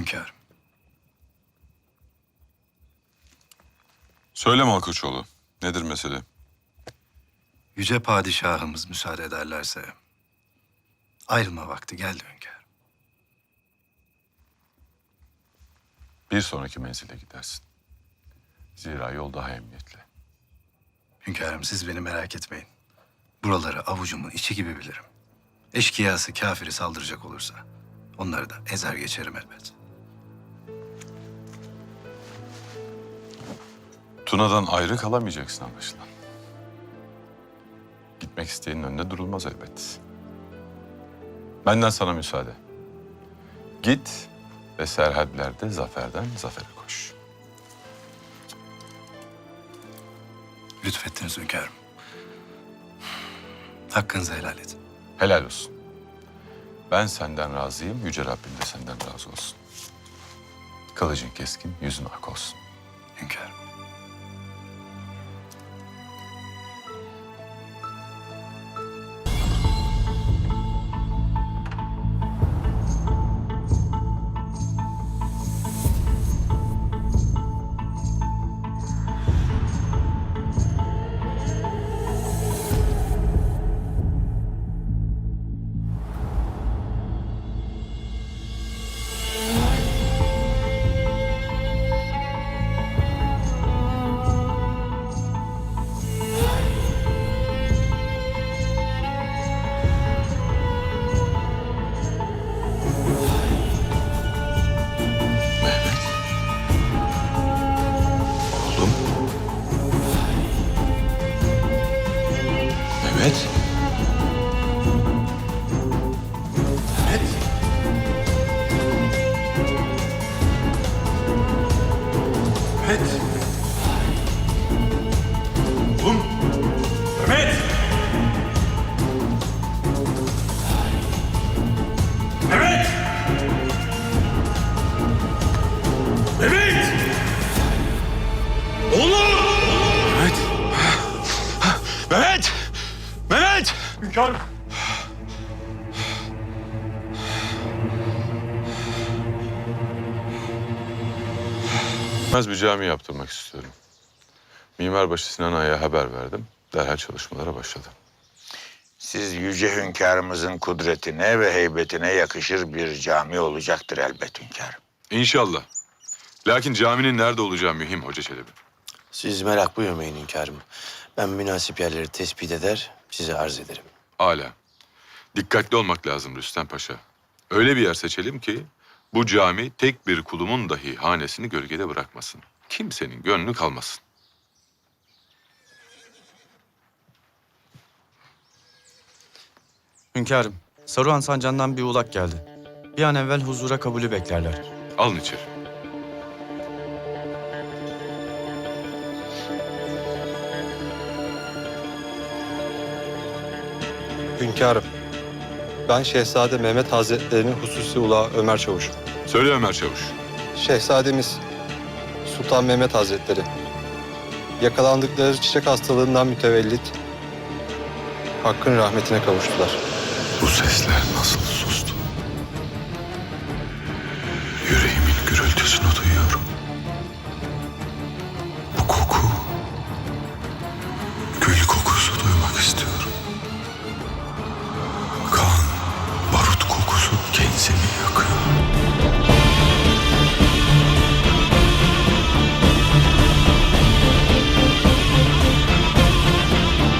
Hünkârım. Söyle Malkoçoğlu. Nedir mesele? Yüce padişahımız müsaade ederlerse ayrılma vakti geldi hünkârım. Bir sonraki menzile gidersin. Zira yol daha emniyetli. Hünkârım siz beni merak etmeyin. Buraları avucumun içi gibi bilirim. Eşkıyası kafiri saldıracak olursa onları da ezer geçerim elbet. Tuna'dan ayrı kalamayacaksın anlaşılan. Gitmek isteyenin önünde durulmaz elbet. Benden sana müsaade. Git ve serhadlerde zaferden zafere koş. Lütfettiniz hünkârım. Hakkınızı helal edin. Helal olsun. Ben senden razıyım, Yüce Rabbim de senden razı olsun. Kılıcın keskin, yüzün ak olsun. Hünkârım. Mehmet. Mehmet. Mehmet. Oğlum. Mehmet. Mehmet. Mehmet! Hünkârım. bir cami yaptırmak istiyorum. Mimarbaşı Sinan Ağa'ya haber verdim. Derhal çalışmalara başladı. Siz yüce hünkârımızın kudretine ve heybetine yakışır bir cami olacaktır elbet hünkârım. İnşallah. Lakin caminin nerede olacağı mühim Hoca Çelebi. Siz merak buyurmayın hünkârım. Ben münasip yerleri tespit eder, size arz ederim. Âlâ. Dikkatli olmak lazım Rüstem Paşa. Öyle bir yer seçelim ki bu cami tek bir kulumun dahi hanesini gölgede bırakmasın. Kimsenin gönlü kalmasın. Hünkârım, Saruhan Sancağı'ndan bir ulak geldi. Bir an evvel huzura kabulü beklerler. Alın içeri. Hünkârım, ben Şehzade Mehmet Hazretleri'nin hususi ulağı Ömer Çavuş. Söyle Ömer Çavuş. Şehzademiz Sultan Mehmet Hazretleri yakalandıkları çiçek hastalığından mütevellit Hakk'ın rahmetine kavuştular. Bu sesler nasıl sustu? Yüreğimin gürültüsünü duyuyorum.